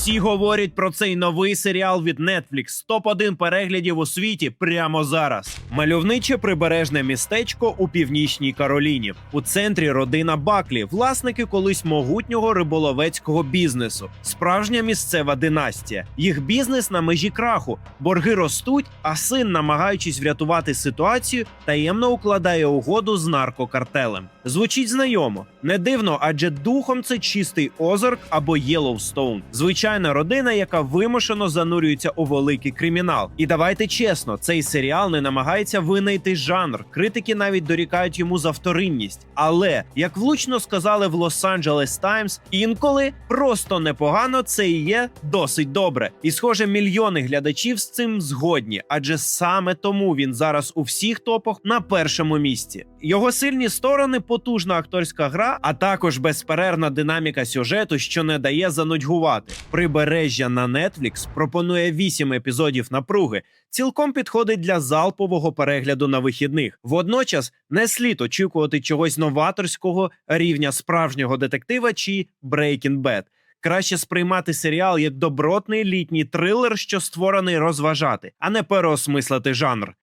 Усі говорять про цей новий серіал від Netflix. Топ-1 переглядів у світі прямо зараз. Мальовниче прибережне містечко у північній Кароліні. У центрі родина Баклі, власники колись могутнього риболовецького бізнесу. Справжня місцева династія. Їх бізнес на межі краху. Борги ростуть, а син, намагаючись врятувати ситуацію, таємно укладає угоду з наркокартелем. Звучить знайомо. Не дивно, адже духом це чистий Озарк або Єлоустоун. Звичайна родина, яка вимушено занурюється у великий кримінал. І давайте чесно, цей серіал не намагається винайти жанр. Критики навіть дорікають йому за вторинність. Але як влучно сказали в Лос-Анджелес Таймс, інколи просто непогано це і є досить добре. І схоже, мільйони глядачів з цим згодні, адже саме тому він зараз у всіх топах на першому місці. Його сильні сторони, потужна акторська гра, а також безперервна динаміка сюжету, що не дає занудьгувати. Прибережжя на Netflix пропонує 8 епізодів напруги. Цілком підходить для залпового перегляду на вихідних. Водночас не слід очікувати чогось новаторського рівня справжнього детектива чи Breaking Bad. Краще сприймати серіал як добротний літній трилер, що створений розважати, а не переосмислити жанр.